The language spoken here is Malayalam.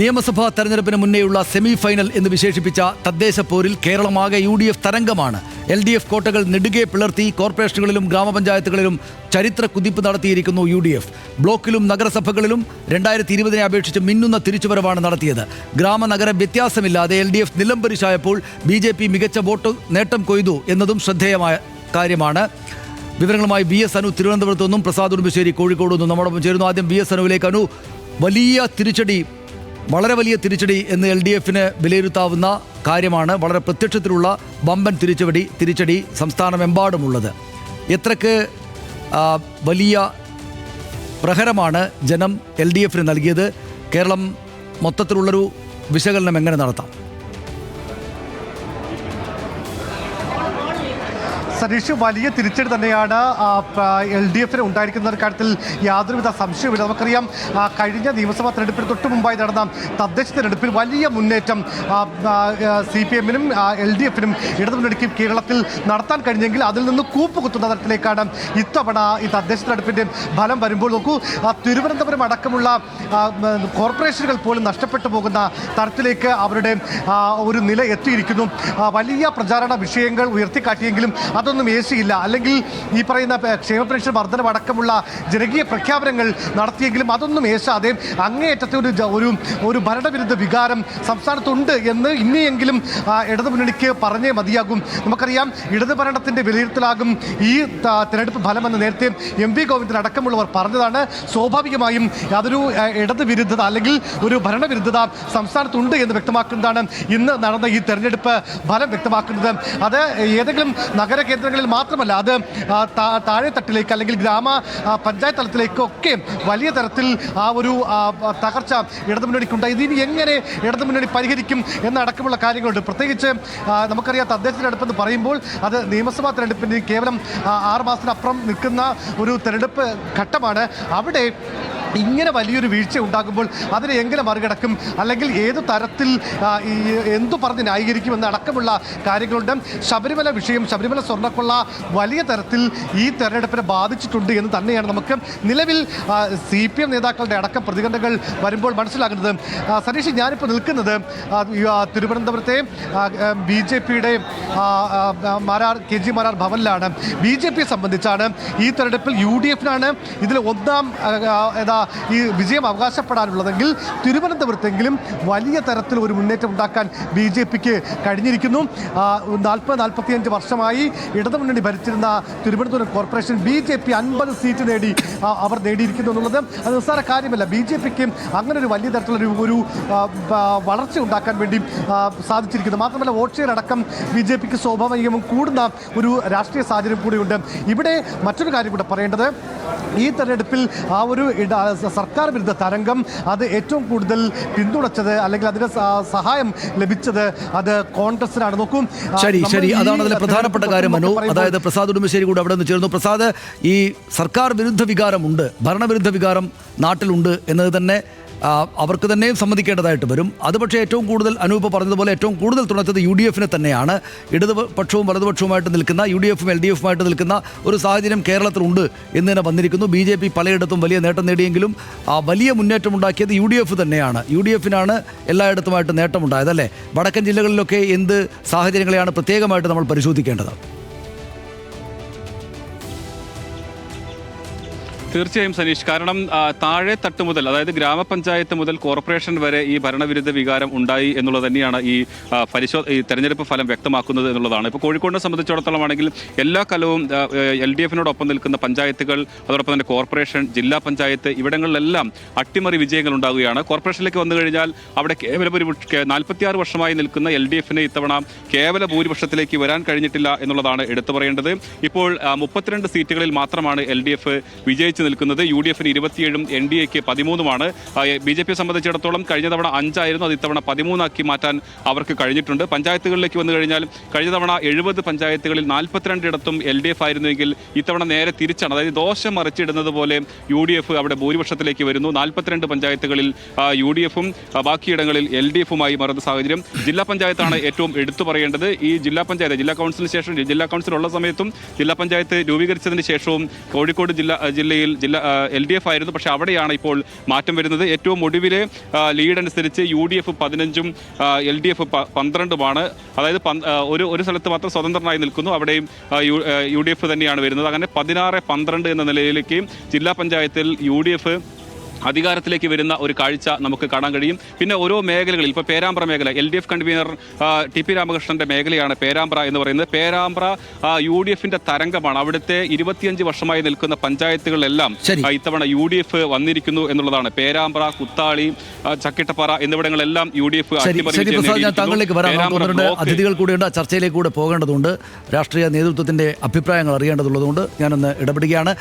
നിയമസഭാ തെരഞ്ഞെടുപ്പിന് മുന്നേയുള്ള സെമി ഫൈനൽ എന്ന് വിശേഷിപ്പിച്ച തദ്ദേശ പോരിൽ കേരളമാകെ യു ഡി എഫ് തരംഗമാണ്. എൽ ഡി എഫ് കോട്ടകൾ നെടുകെ പിളർത്തി കോർപ്പറേഷനുകളിലും ഗ്രാമപഞ്ചായത്തുകളിലും ചരിത്ര കുതിപ്പ് നടത്തിയിരിക്കുന്നു യു ഡി എഫ് ബ്ലോക്കിലും നഗരസഭകളിലും രണ്ടായിരത്തി ഇരുപതിനെ അപേക്ഷിച്ച് മിന്നുന്ന തിരിച്ചുവരവാണ് നടത്തിയത്. ഗ്രാമനഗര വ്യത്യാസമില്ലാതെ എൽ ഡി എഫ് നിലംപരിശായപ്പോൾ ബി ജെ പി മികച്ച വോട്ട് നേട്ടം കൊയ്തു എന്നതും ശ്രദ്ധേയമായ കാര്യമാണ്. വിവരങ്ങളുമായി ബി എസ് അനു തിരുവനന്തപുരത്തു നിന്നും പ്രസാദ് ഉടുമ്പശ്ശേരി കോഴിക്കോട് നിന്നും. നമ്മോടൊപ്പം ചേരുന്നു ആദ്യം ബി എസ് അനുവിലേക്ക്. അനു വലിയ തിരിച്ചടി വളരെ വലിയ തിരിച്ചടി എന്ന് എൽ ഡി എഫിന് വിലയിരുത്താവുന്ന കാര്യമാണ്. വളരെ പ്രത്യക്ഷത്തിലുള്ള ബമ്പൻ തിരിച്ചടി തിരിച്ചടി സംസ്ഥാനമെമ്പാടുമുള്ളത്. എത്രക്ക് വലിയ പ്രഹരമാണ് ജനം എൽ ഡി എഫിന് നൽകിയത്? കേരളം മൊത്തത്തിലുള്ളൊരു വിശകലനം എങ്ങനെ നടത്താം? സതീഷ് വലിയ തിരിച്ചടി തന്നെയാണ് എൽ ഡി എഫിന് ഉണ്ടായിരിക്കുന്ന കാര്യത്തിൽ യാതൊരുവിധ സംശയവുമില്ല. നമുക്കറിയാം കഴിഞ്ഞ നിയമസഭാ തെരഞ്ഞെടുപ്പിന് തൊട്ട് മുമ്പായി നടന്ന തദ്ദേശ തെരഞ്ഞെടുപ്പിൽ വലിയ മുന്നേറ്റം സി പി എമ്മിനും എൽ ഡി എഫിനും ഇടതുമുന്നണിക്കും കേരളത്തിൽ നടത്താൻ കഴിഞ്ഞെങ്കിൽ അതിൽ നിന്ന് കൂപ്പ് കുത്തുന്ന തരത്തിലേക്കാണ് ഇത്തവണ ഈ തദ്ദേശ തെരഞ്ഞെടുപ്പിന്റെ ഫലം വരുമ്പോൾ നോക്കൂ തിരുവനന്തപുരം അടക്കമുള്ള കോർപ്പറേഷനുകൾ പോലും നഷ്ടപ്പെട്ടു പോകുന്ന തരത്തിലേക്ക് അവരുടെ ഒരു നില എത്തിയിരിക്കുന്നു. വലിയ പ്രചാരണ വിഷയങ്ങൾ ഉയർത്തിക്കാട്ടിയെങ്കിലും അതൊന്നും ഏശിയില്ല അല്ലെങ്കിൽ ഈ പറയുന്ന ക്ഷേമ പെൻഷൻ വർധനം അടക്കമുള്ള ജനകീയ പ്രഖ്യാപനങ്ങൾ നടത്തിയെങ്കിലും അതൊന്നും ഏശാതെ അങ്ങേയറ്റത്തെ ഒരു ഒരു ഭരണവിരുദ്ധ വികാരം സംസ്ഥാനത്തുണ്ട് എന്ന് ഇനിയെങ്കിലും ഇടതുമുന്നണിക്ക് പറഞ്ഞേ മതിയാകും. നമുക്കറിയാം ഇടതു ഭരണത്തിന്റെ വിലയിരുത്തലാകും ഈ തിരഞ്ഞെടുപ്പ് ഫലമെന്ന് നേരത്തെ എം വി ഗോവിന്ദൻ അടക്കമുള്ളവർ പറഞ്ഞതാണ്. സ്വാഭാവികമായും അതൊരു ഇടതു വിരുദ്ധത അല്ലെങ്കിൽ ഒരു ഭരണവിരുദ്ധത സംസ്ഥാനത്തുണ്ട് എന്ന് വ്യക്തമാക്കുന്നതാണ് ഇന്ന് നടന്ന ഈ തെരഞ്ഞെടുപ്പ് ഫലം വ്യക്തമാക്കുന്നത്. അത് ഏതെങ്കിലും നഗര കേന്ദ്രങ്ങളിൽ മാത്രമല്ല അത് താഴെത്തട്ടിലേക്ക് അല്ലെങ്കിൽ ഗ്രാമ പഞ്ചായത്ത് തലത്തിലേക്കൊക്കെ വലിയ തരത്തിൽ ആ ഒരു തകർച്ച ഇടതുമുന്നണിക്കുണ്ടായി ഇതിനി എങ്ങനെ ഇടതുമുന്നണി പരിഹരിക്കും എന്നടക്കമുള്ള കാര്യങ്ങളുണ്ട്. പ്രത്യേകിച്ച് നമുക്കറിയാം തദ്ദേശ തെരഞ്ഞെടുപ്പ് എന്ന് പറയുമ്പോൾ അത് നിയമസഭാ തെരഞ്ഞെടുപ്പിന് കേവലം ആറ് മാസത്തിനപ്പുറം നിൽക്കുന്ന ഒരു തെരഞ്ഞെടുപ്പ് ഘട്ടമാണ്. അവിടെ ഇങ്ങനെ വലിയൊരു വീഴ്ച ഉണ്ടാകുമ്പോൾ അതിനെ എങ്ങനെ മറികടക്കും? അല്ലെങ്കിൽ ഏത് തരത്തിൽ എന്തു പറഞ്ഞ് ന്യായീകരിക്കും എന്നടക്കമുള്ള കാര്യങ്ങളുണ്ട്. ശബരിമല വിഷയം ശബരിമല സ്വർണക്കൊള്ള വലിയ തരത്തിൽ ഈ തെരഞ്ഞെടുപ്പിനെ ബാധിച്ചിട്ടുണ്ട് എന്ന് തന്നെയാണ് നമുക്ക് നിലവിൽ സി പി എം നേതാക്കളുടെ അടക്ക പ്രതികരണങ്ങൾ വരുമ്പോൾ മനസ്സിലാകുന്നത്. സതീഷ് ഞാനിപ്പോൾ നിൽക്കുന്നത് തിരുവനന്തപുരത്തെ ബി ജെ പിയുടെ മാരാർ കെ ജി മാരാർ ഭവനിലാണ്. ബി ജെ പിയെ സംബന്ധിച്ചാണ് ഈ തെരഞ്ഞെടുപ്പിൽ യു ഡി എഫിനാണ് ഇതിൽ ഒന്നാം ഏതാ ഈ വിജയം അവകാശപ്പെടാനുള്ളതെങ്കിൽ തിരുവനന്തപുരത്തെങ്കിലും വലിയ തരത്തിൽ ഒരു മുന്നേറ്റം ഉണ്ടാക്കാൻ ബി ജെ പിക്ക് കഴിഞ്ഞിരിക്കുന്നു. നാൽപ്പത് നാൽപ്പത്തിയഞ്ച് വർഷമായി ഇടതുമുന്നണി ഭരിച്ചിരുന്ന Thiruvananthapuram corporation B J P അൻപത് സീറ്റ് നേടി അവർ നേടിയിരിക്കുന്നു എന്നുള്ളത് അത് നിസ്സാര കാര്യമല്ല. ബി ജെ പിക്ക് അങ്ങനെ ഒരു വലിയ തരത്തിലൊരു ഒരു വളർച്ച ഉണ്ടാക്കാൻ വേണ്ടി സാധിച്ചിരിക്കുന്നു. മാത്രമല്ല വോട്ട് ഷെയർ അടക്കം ബി ജെ പിക്ക് സ്വാഭാവികവും കൂടുന്ന ഒരു രാഷ്ട്രീയ സാഹചര്യം കൂടിയുണ്ട്. ഇവിടെ മറ്റൊരു കാര്യം കൂടെ പറയേണ്ടത്. ഈ തെരഞ്ഞെടുപ്പിൽ ആ ഒരു സർക്കാർ വിരുദ്ധ തരംഗം അത് ഏറ്റവും കൂടുതൽ പിന്തുണച്ചത് അല്ലെങ്കിൽ അതിന് സഹായം ലഭിച്ചത് അത് കോൺഗ്രസിനാണ് നോക്കൂ ശരി ശരി. അതാണ് അതിലെ പ്രധാനപ്പെട്ട കാര്യം മനു. അതായത് പ്രസാദ് ഉടുമ്പശ്ശേരി കൂടെ അവിടെ നിന്ന് ചേർന്നു. പ്രസാദ് ഈ സർക്കാർ വിരുദ്ധ വികാരമുണ്ട്. ഭരണവിരുദ്ധ വികാരം നാട്ടിലുണ്ട് എന്നത് തന്നെ അവർക്ക് തന്നെയും സമ്മതിക്കേണ്ടതായിട്ട് വരും. അത് പക്ഷേ ഏറ്റവും കൂടുതൽ അനൂപ് പറഞ്ഞതുപോലെ ഏറ്റവും കൂടുതൽ തുണച്ചത് യു ഡി എഫിനെ തന്നെയാണ്. ഇടതുപക്ഷവും വലതുപക്ഷവുമായിട്ട് നിൽക്കുന്ന യു ഡി എഫും എൽ ഡി എഫുമായിട്ട് നിൽക്കുന്ന ഒരു സാഹചര്യം കേരളത്തിലുണ്ട് എന്ന് തന്നെ വന്നിരിക്കുന്നു. ബി ജെ പി പലയിടത്തും വലിയ നേട്ടം നേടിയെങ്കിലും ആ വലിയ മുന്നേറ്റം ഉണ്ടാക്കിയത് യു ഡി എഫ് തന്നെയാണ്. യു ഡി എഫിനാണ് എല്ലായിടത്തുമായിട്ട് നേട്ടമുണ്ടായത് അല്ലേ? വടക്കൻ ജില്ലകളിലൊക്കെ എന്ത് സാഹചര്യങ്ങളെയാണ് പ്രത്യേകമായിട്ട് നമ്മൾ പരിശോധിക്കേണ്ടത്? തീർച്ചയായും സനീഷ്. കാരണം താഴെ തട്ട് മുതൽ അതായത് ഗ്രാമപഞ്ചായത്ത് മുതൽ കോർപ്പറേഷൻ വരെ ഈ ഭരണവിരുദ്ധ വികാരം ഉണ്ടായി എന്നുള്ളത് തന്നെയാണ് ഈ പരിശോധ പരിശോ ഈ തെരഞ്ഞെടുപ്പ് ഫലം വ്യക്തമാക്കുന്നത് എന്നുള്ളതാണ്. ഇപ്പോൾ കോഴിക്കോടിനെ സംബന്ധിച്ചിടത്തോളം ആണെങ്കിൽ എല്ലാ കലവും എൽ ഡി എഫിനോടൊപ്പം നിൽക്കുന്ന പഞ്ചായത്തുകൾ അതോടൊപ്പം തന്നെ കോർപ്പറേഷൻ ജില്ലാ പഞ്ചായത്ത് ഇവിടങ്ങളിലെല്ലാം അട്ടിമറി വിജയങ്ങൾ ഉണ്ടാകുകയാണ്. കോർപ്പറേഷനിലേക്ക് വന്നു കഴിഞ്ഞാൽ അവിടെ കേവലം ഒരു നാൽപ്പത്തിയാറ് വർഷമായി നിൽക്കുന്ന എൽ ഡി എഫിന് ഇത്തവണ കേവല ഭൂരിപക്ഷത്തിലേക്ക് വരാൻ കഴിഞ്ഞിട്ടില്ല എന്നുള്ളതാണ് എടുത്തു പറയേണ്ടത്. ഇപ്പോൾ മുപ്പത്തിരണ്ട് സീറ്റുകളിൽ മാത്രമാണ് എൽ ഡി എഫ് വിജയിച്ചു നിൽക്കുന്നത് യു ഡി എഫിന് ഇരുപത്തിയേഴും എൻ ഡി എക്ക് പതിമൂന്നുമാണ്. ബി ജെ പിയെ സംബന്ധിച്ചിടത്തോളം കഴിഞ്ഞ തവണ അഞ്ചായിരുന്നു. അത് ഇത്തവണ പതിമൂന്നാക്കി മാറ്റാൻ അവർക്ക് കഴിഞ്ഞിട്ടുണ്ട്. പഞ്ചായത്തുകളിലേക്ക് വന്നു കഴിഞ്ഞാൽ കഴിഞ്ഞ തവണ എഴുപത് പഞ്ചായത്തുകളിൽ നാൽപ്പത്തിരണ്ടിടത്തും എൽ ഡി എഫ് ആയിരുന്നുവെങ്കിൽ ഇത്തവണ നേരെ തിരിച്ചാണ്. അതായത് ദോഷം മറിച്ചിടുന്നത് പോലെ യു ഡി എഫ് അവിടെ ഭൂരിപക്ഷത്തിലേക്ക് വരുന്നു. നാൽപ്പത്തിരണ്ട് പഞ്ചായത്തുകളിൽ യു ഡി എഫും ബാക്കിയിടങ്ങളിൽ എൽ ഡി എഫുമായി മറന്ന സാഹചര്യം ജില്ലാ പഞ്ചായത്താണ് ഏറ്റവും എടുത്തു പറയേണ്ടത്. ഈ ജില്ലാ പഞ്ചായത്ത് ജില്ലാ കൗൺസിലിന് ശേഷം ജില്ലാ കൗൺസിൽ ഉള്ള സമയത്തും ജില്ലാ പഞ്ചായത്ത് രൂപീകരിച്ചതിന് ശേഷവും കോഴിക്കോട് ജില്ല ജില്ലയിൽ ജില്ല എൽ ഡി എഫ് ആയിരുന്നു. പക്ഷേ അവിടെയാണ് ഇപ്പോൾ മാറ്റം വരുന്നത്. ഏറ്റവും ഒടുവിലെ ലീഡ് അനുസരിച്ച് യു ഡി എഫ് പതിനഞ്ചും എൽ ഡി എഫ് പന്ത്രണ്ടുമാണ്. അതായത് ഒരു ഒരു സ്ഥലത്ത് മാത്രം സ്വതന്ത്രനായി നിൽക്കുന്നു. അവിടെയും യു ഡി എഫ് തന്നെയാണ് വരുന്നത്. അങ്ങനെ പതിനാറ് പന്ത്രണ്ട് എന്ന നിലയിലേക്ക് ജില്ലാ പഞ്ചായത്തിൽ യു ഡി എഫ് അധികാരത്തിലേക്ക് വരുന്ന ഒരു കാഴ്ച നമുക്ക് കാണാൻ കഴിയും. പിന്നെ ഓരോ മേഖലകളിൽ ഇപ്പോൾ പേരാമ്പ്ര മേഖല L D F convener T P രാമകൃഷ്ണന്റെ മേഖലയാണ് പേരാമ്പ്ര എന്ന് പറയുന്നത്. പേരാമ്പ്ര യു ഡി എഫിന്റെ തരംഗമാണ്. അവിടുത്തെ ഇരുപത്തിയഞ്ച് വർഷമായി നിൽക്കുന്ന പഞ്ചായത്തുകളിലെല്ലാം ഇത്തവണ യു ഡി എഫ് വന്നിരിക്കുന്നു എന്നുള്ളതാണ്. പേരാമ്പ്ര കുത്താളി ചക്കിട്ടപ്പാറ എന്നിവിടങ്ങളെല്ലാം യു ഡി എഫ് താങ്കളിലേക്ക് വരാം. അതിഥികൾ കൂടെ ആ ചർച്ചയിലേക്ക് കൂടെ പോകേണ്ടതുണ്ട്. രാഷ്ട്രീയ നേതൃത്വത്തിന്റെ അഭിപ്രായങ്ങൾ അറിയേണ്ടതുള്ളതുകൊണ്ട് ഞാനൊന്ന് ഇടപെടുകയാണ്.